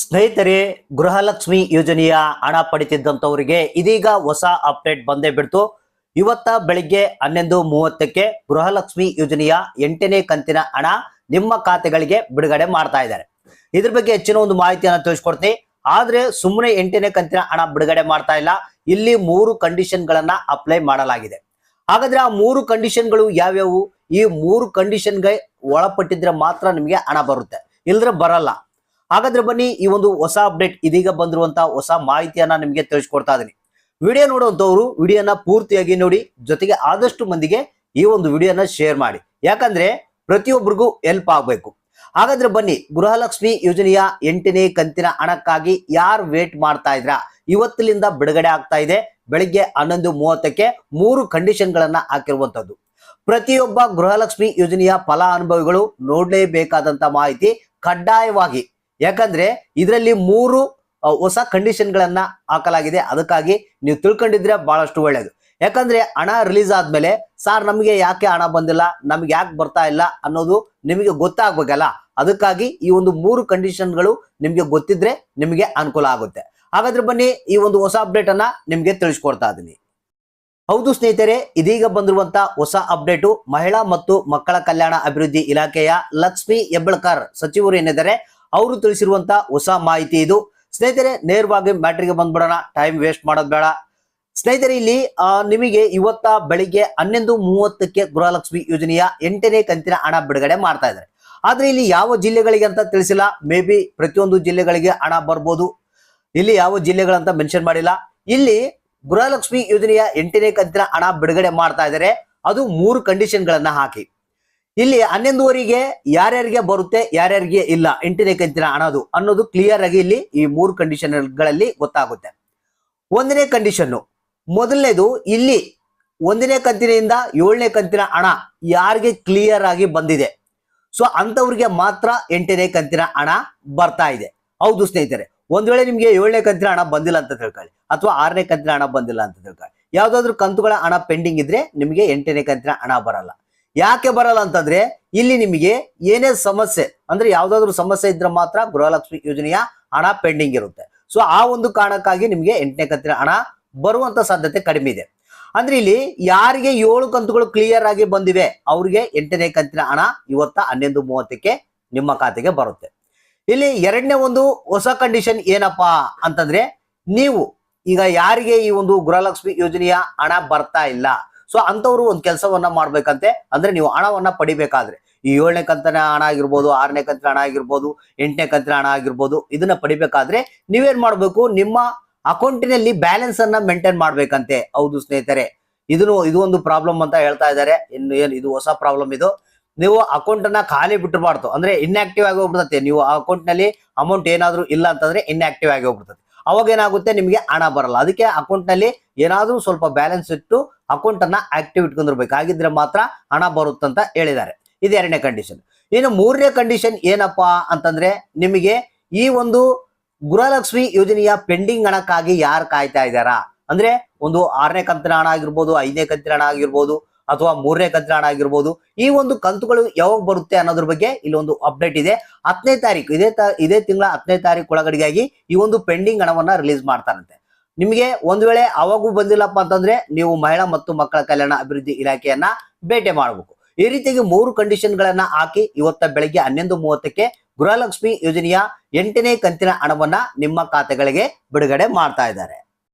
ಸ್ನೇಹಿತರೆ, ಗೃಹಲಕ್ಷ್ಮಿ ಯೋಜನೆಯ ಹಣ ಪಡಿತಿದ್ದಂಥವರಿಗೆ ಇದೀಗ ಹೊಸ ಅಪ್ಡೇಟ್ ಬಂದೇ ಬಿಡ್ತು. ಇವತ್ತ ಬೆಳಿಗ್ಗೆ ಹನ್ನೊಂದು ಮೂವತ್ತಕ್ಕೆ ಗೃಹಲಕ್ಷ್ಮಿ ಯೋಜನೆಯ ಎಂಟನೇ ಕಂತಿನ ಹಣ ನಿಮ್ಮ ಖಾತೆಗಳಿಗೆ ಬಿಡುಗಡೆ ಮಾಡ್ತಾ ಇದ್ದಾರೆ. ಇದ್ರ ಬಗ್ಗೆ ಹೆಚ್ಚಿನ ಒಂದು ಮಾಹಿತಿಯನ್ನು ತಿಳಿಸ್ಕೊಡ್ತೀನಿ. ಆದ್ರೆ ಸುಮ್ಮನೆ ಎಂಟನೇ ಕಂತಿನ ಹಣ ಬಿಡುಗಡೆ ಮಾಡ್ತಾ ಇಲ್ಲ. ಇಲ್ಲಿ ಮೂರು ಕಂಡೀಷನ್ ಗಳನ್ನ ಅಪ್ಲೈ ಮಾಡಲಾಗಿದೆ. ಹಾಗಾದ್ರೆ ಆ ಮೂರು ಕಂಡೀಷನ್ಗಳು ಯಾವ್ಯಾವು? ಈ ಮೂರು ಕಂಡೀಷನ್ಗೆ ಒಳಪಟ್ಟಿದ್ರೆ ಮಾತ್ರ ನಿಮಗೆ ಹಣ ಬರುತ್ತೆ. ಇಲ್ದ್ರೆ ಬರಲ್ಲ. ಹಾಗಾದ್ರೆ ಬನ್ನಿ ಈ ಒಂದು ಹೊಸ ಅಪ್ಡೇಟ್ ಇದೀಗ ಬಂದಿರುವಂತ ಹೊಸ ಮಾಹಿತಿಯನ್ನ ನಿಮಗೆ ತಿಳಿಸ್ಕೊಡ್ತಾ ಇದೀನಿ. ವಿಡಿಯೋ ನೋಡುವಂತವ್ರು ವಿಡಿಯೋನ ಪೂರ್ತಿಯಾಗಿ ನೋಡಿ, ಜೊತೆಗೆ ಆದಷ್ಟು ಮಂದಿಗೆ ಈ ಒಂದು ವಿಡಿಯೋನ ಶೇರ್ ಮಾಡಿ. ಯಾಕಂದ್ರೆ ಪ್ರತಿಯೊಬ್ಬರಿಗೂ ಹೆಲ್ಪ್ ಆಗ್ಬೇಕು. ಹಾಗಾದ್ರೆ ಬನ್ನಿ, ಗೃಹಲಕ್ಷ್ಮಿ ಯೋಜನೆಯ ಎಂಟನೇ ಕಂತಿನ ಹಣಕ್ಕಾಗಿ ಯಾರು ವೇಟ್ ಮಾಡ್ತಾ ಇದ್ರ? ಇವತ್ತಿನಿಂದ ಬಿಡುಗಡೆ ಆಗ್ತಾ ಇದೆ. ಬೆಳಿಗ್ಗೆ ಹನ್ನೊಂದು ಮೂವತ್ತಕ್ಕೆ ಮೂರು ಕಂಡೀಷನ್ ಗಳನ್ನ ಹಾಕಿರುವಂತದ್ದು ಪ್ರತಿಯೊಬ್ಬ ಗೃಹಲಕ್ಷ್ಮಿ ಯೋಜನೆಯ ಫಲಾನುಭವಿಗಳು ನೋಡಲೇಬೇಕಾದಂತ ಮಾಹಿತಿ ಕಡ್ಡಾಯವಾಗಿ ಯಾಕಂದ್ರೆ ಇದರಲ್ಲಿ ಮೂರು ಹೊಸ ಕಂಡೀಷನ್ ಗಳನ್ನ ಹಾಕಲಾಗಿದೆ. ಅದಕ್ಕಾಗಿ ನೀವು ತಿಳ್ಕೊಂಡಿದ್ರೆ ಬಹಳಷ್ಟು ಒಳ್ಳೆಯದು ಯಾಕಂದ್ರೆ ಹಣ ರಿಲೀಸ್ ಆದ್ಮೇಲೆ, ಸಾರ್, ನಮಗೆ ಯಾಕೆ ಹಣ ಬಂದಿಲ್ಲ? ನಮ್ಗೆ ಯಾಕೆ ಬರ್ತಾ ಇಲ್ಲ? ಅನ್ನೋದು ನಿಮಗೆ ಗೊತ್ತಾಗ್ಬೇಕಲ್ಲ? ಅದಕ್ಕಾಗಿ ಈ ಒಂದು ಮೂರು ಕಂಡೀಷನ್ಗಳು ನಿಮಗೆ ಗೊತ್ತಿದ್ರೆ ನಿಮಗೆ ಅನುಕೂಲ ಆಗುತ್ತೆ. ಹಾಗಾದ್ರೆ ಬನ್ನಿ, ಈ ಒಂದು ಹೊಸ ಅಪ್ಡೇಟ್ ಅನ್ನ ನಿಮ್ಗೆ ತಿಳಿಸ್ಕೊಡ್ತಾ ಇದ್ದೀನಿ ಹೌದು ಸ್ನೇಹಿತರೆ, ಇದೀಗ ಬಂದಿರುವಂತ ಹೊಸ ಅಪ್ಡೇಟು ಮಹಿಳಾ ಮತ್ತು ಮಕ್ಕಳ ಕಲ್ಯಾಣ ಅಭಿವೃದ್ಧಿ ಇಲಾಖೆಯ ಲಕ್ಷ್ಮಿ ಹೆಬ್ಬಳ್ಕರ್ ಸಚಿವರು ಏನಿದ್ದಾರೆ ಅವರು ತಿಳಿಸಿರುವಂತ ಹೊಸ ಮಾಹಿತಿ ಇದು. ಸ್ನೇಹಿತರೆ, ನೇರವಾಗಿ ಮ್ಯಾಟ್ರಿಗೆ ಬಂದ್ಬಿಡೋಣ. ಟೈಮ್ ವೇಸ್ಟ್ ಮಾಡೋದು ಬೇಡ. ಸ್ನೇಹಿತರೆ, ಇಲ್ಲಿ ನಿಮಗೆ ಇವತ್ತ ಬೆಳಿಗ್ಗೆ ಹನ್ನೊಂದು ಮೂವತ್ತಕ್ಕೆ ಗೃಹಲಕ್ಷ್ಮಿ ಯೋಜನೆಯ ಎಂಟನೇ ಕಂತಿನ ಹಣ ಬಿಡುಗಡೆ ಮಾಡ್ತಾ ಇದ್ದಾರೆ. ಆದ್ರೆ ಇಲ್ಲಿ ಯಾವ ಜಿಲ್ಲೆಗಳಿಗೆ ಅಂತ ತಿಳಿಸಿಲ್ಲ. ಮೇ ಬಿ ಪ್ರತಿಯೊಂದು ಜಿಲ್ಲೆಗಳಿಗೆ ಹಣ ಬರ್ಬೋದು. ಇಲ್ಲಿ ಯಾವ ಜಿಲ್ಲೆಗಳಂತ ಮೆನ್ಷನ್ ಮಾಡಿಲ್ಲ. ಇಲ್ಲಿ ಗೃಹಲಕ್ಷ್ಮಿ ಯೋಜನೆಯ ಎಂಟನೇ ಕಂತಿನ ಹಣ ಬಿಡುಗಡೆ ಮಾಡ್ತಾ ಇದ್ದಾರೆ. ಅದು ಮೂರು ಕಂಡೀಷನ್ ಗಳನ್ನ ಹಾಕಿ. ಇಲ್ಲಿ ಹನ್ನೊಂದುವರೆಗೆ ಯಾರ್ಯಾರಿಗೆ ಬರುತ್ತೆ, ಯಾರ್ಯಾರಿಗೆ ಇಲ್ಲ, ಎಂಟನೇ ಕಂತಿನ ಹಣದು ಅನ್ನೋದು ಕ್ಲಿಯರ್ ಆಗಿ ಇಲ್ಲಿ ಈ ಮೂರು ಕಂಡೀಷನ್ಗಳಲ್ಲಿ ಗೊತ್ತಾಗುತ್ತೆ. ಒಂದನೇ ಕಂಡೀಷನ್ ಮೊದಲನೇದು ಇಲ್ಲಿ ಒಂದನೇ ಕಂತಿನಿಂದ ಏಳನೇ ಕಂತಿನ ಹಣ ಯಾರಿಗೆ ಕ್ಲಿಯರ್ ಆಗಿ ಬಂದಿದೆ. ಸೊ ಅಂತವ್ರಿಗೆ ಮಾತ್ರ ಎಂಟನೇ ಕಂತಿನ ಹಣ ಬರ್ತಾ ಇದೆ. ಹೌದು ಸ್ನೇಹಿತರೆ, ಒಂದ್ ವೇಳೆ ನಿಮ್ಗೆ ಏಳನೇ ಕಂತಿನ ಹಣ ಬಂದಿಲ್ಲ ಅಂತ ತಿಳ್ಕೊಳ್ಳಿ, ಅಥವಾ ಆರನೇ ಕಂತಿನ ಹಣ ಬಂದಿಲ್ಲ ಅಂತ ತಿಳ್ಕೊಳ್ಳಿ. ಯಾವ್ದಾದ್ರು ಕಂತುಗಳ ಹಣ ಪೆಂಡಿಂಗ್ ಇದ್ರೆ ನಿಮಗೆ ಎಂಟನೇ ಕಂತಿನ ಹಣ ಬರಲ್ಲ. ಯಾಕೆ ಬರಲ್ಲ ಅಂತಂದ್ರೆ ಇಲ್ಲಿ ನಿಮಗೆ ಏನೇ ಸಮಸ್ಯೆ, ಅಂದ್ರೆ ಯಾವ್ದಾದ್ರು ಸಮಸ್ಯೆ ಇದ್ರೆ ಮಾತ್ರ ಗೃಹಲಕ್ಷ್ಮಿ ಯೋಜನೆಯ ಹಣ ಪೆಂಡಿಂಗ್ ಇರುತ್ತೆ. ಸೊ ಆ ಒಂದು ಕಾರಣಕ್ಕಾಗಿ ನಿಮಗೆ ಎಂಟನೇ ಕಂತಿನ ಹಣ ಬರುವಂತ ಸಾಧ್ಯತೆ ಕಡಿಮೆ ಇದೆ. ಅಂದ್ರೆ ಇಲ್ಲಿ ಯಾರಿಗೆ ಏಳು ಕಂತುಗಳು ಕ್ಲಿಯರ್ ಆಗಿ ಬಂದಿವೆ, ಅವ್ರಿಗೆ ಎಂಟನೇ ಕಂತಿನ ಹಣ ಇವತ್ತ ಹನ್ನೊಂದು ಮೂವತ್ತಕ್ಕೆ ನಿಮ್ಮ ಖಾತೆಗೆ ಬರುತ್ತೆ. ಇಲ್ಲಿ ಎರಡನೇ ಒಂದು ಹೊಸ ಕಂಡೀಷನ್ ಏನಪ್ಪಾ ಅಂತಂದ್ರೆ, ನೀವು ಈಗ ಯಾರಿಗೆ ಈ ಒಂದು ಗೃಹಲಕ್ಷ್ಮಿ ಯೋಜನೆಯ ಹಣ ಬರ್ತಾ ಇಲ್ಲ ಸೊ ಅಂತವ್ರು ಒಂದು ಕೆಲಸವನ್ನ ಮಾಡ್ಬೇಕಂತೆ, ಅಂದ್ರೆ ನೀವು ಹಣವನ್ನ ಪಡಿಬೇಕಾದ್ರೆ. ಈ ಏಳನೇ ಕಂತನ ಹಣ ಆಗಿರ್ಬೋದು, ಆರನೇ ಕಂತಿನ ಹಣ ಆಗಿರ್ಬೋದು, ಎಂಟನೇ ಕಂತಿನ ಹಣ ಆಗಿರ್ಬೋದು, ಇದನ್ನ ಪಡಿಬೇಕಾದ್ರೆ ನೀವೇನ್ ಮಾಡ್ಬೇಕು? ನಿಮ್ಮ ಅಕೌಂಟಿನಲ್ಲಿ ಬ್ಯಾಲೆನ್ಸ್ ಅನ್ನ ಮೇಂಟೈನ್ ಮಾಡ್ಬೇಕಂತೆ. ಹೌದು ಸ್ನೇಹಿತರೆ, ಇದನ್ನು, ಇದು ಒಂದು ಪ್ರಾಬ್ಲಮ್ ಅಂತ ಹೇಳ್ತಾ ಇದ್ದಾರೆ. ಇನ್ನು ಏನು, ಇದು ಹೊಸ ಪ್ರಾಬ್ಲಮ್ ಇದು. ನೀವು ಅಕೌಂಟ್ ಅನ್ನ ಖಾಲಿ ಬಿಟ್ಟಿರಬಾರ್ದು. ಅಂದ್ರೆ ಇನ್ಆಕ್ಟಿವ್ ಆಗಿ ಹೋಗ್ಬಿಡುತ್ತೆ. ನೀವು ಅಕೌಂಟ್ನಲ್ಲಿ ಅಮೌಂಟ್ ಏನಾದ್ರೂ ಇಲ್ಲ ಅಂತಂದ್ರೆ ಇನ್ಆಕ್ಟಿವ್ ಆಗಿ ಹೋಗ್ಬಿಡ್ತದೆ ಅವಾಗ ಏನಾಗುತ್ತೆ? ನಿಮಗೆ ಹಣ ಬರಲ್ಲ. ಅದಕ್ಕೆ ಅಕೌಂಟ್ನಲ್ಲಿ ಏನಾದ್ರೂ ಸ್ವಲ್ಪ ಬ್ಯಾಲೆನ್ಸ್ ಇಟ್ಟು ಅಕೌಂಟ್ ಅನ್ನ ಆಕ್ಟಿವ್ ಇಟ್ಕೊಂಡಿರ್ಬೇಕು. ಹಾಗಿದ್ರೆ ಮಾತ್ರ ಹಣ ಬರುತ್ತಂತ ಹೇಳಿದ್ದಾರೆ. ಇದು ಎರಡನೇ ಕಂಡೀಷನ್ ಇನ್ನು ಮೂರನೇ ಕಂಡೀಷನ್ ಏನಪ್ಪಾ ಅಂತಂದ್ರೆ ನಿಮಗೆ ಈ ಒಂದು ಗೃಹಲಕ್ಷ್ಮಿ ಯೋಜನೆಯ ಪೆಂಡಿಂಗ್ ಹಣಕ್ಕಾಗಿ ಯಾರು ಕಾಯ್ತಾ ಇದ್ದಾರಾ? ಅಂದ್ರೆ ಒಂದು ಆರನೇ ಕಂತಿನ ಹಣ ಆಗಿರ್ಬೋದು, ಐದನೇ ಕಂತಿನ ಹಣ ಆಗಿರ್ಬೋದು, ಅಥವಾ ಮೂರನೇ ಕಂತಿನ ಹಣ ಆಗಿರ್ಬೋದು, ಈ ಒಂದು ಕಂತುಗಳು ಯಾವಾಗ ಬರುತ್ತೆ ಅನ್ನೋದ್ರ ಬಗ್ಗೆ ಇಲ್ಲಿ ಒಂದು ಅಪ್ಡೇಟ್ ಇದೆ. ಹತ್ತನೇ ತಾರೀಕು, ಇದೇ ಇದೇ ತಿಂಗಳ ಹತ್ತನೇ ತಾರೀಕು ಒಳಗಡೆಗಾಗಿ ಈ ಒಂದು ಪೆಂಡಿಂಗ್ ಹಣವನ್ನ ರಿಲೀಸ್ ಮಾಡ್ತಾರಂತೆ. ನಿಮಗೆ ಒಂದ್ ವೇಳೆ ಅವಾಗೂ ಬಂದಿಲ್ಲಪ್ಪ ಅಂತಂದ್ರೆ ನೀವು ಮಹಿಳಾ ಮತ್ತು ಮಕ್ಕಳ ಕಲ್ಯಾಣ ಅಭಿವೃದ್ಧಿ ಇಲಾಖೆಯನ್ನ ಭೇಟಿ ಮಾಡಬೇಕು. ಈ ರೀತಿಯಾಗಿ ಮೂರು ಕಂಡೀಷನ್ ಗಳನ್ನ ಹಾಕಿ ಇವತ್ತ ಬೆಳಗ್ಗೆ ಹನ್ನೊಂದು ಮೂವತ್ತಕ್ಕೆ ಗೃಹಲಕ್ಷ್ಮಿ ಯೋಜನೆಯ ಎಂಟನೇ ಕಂತಿನ ಹಣವನ್ನ ನಿಮ್ಮ ಖಾತೆಗಳಿಗೆ ಬಿಡುಗಡೆ ಮಾಡ್ತಾ ಇದ್ದಾರೆ.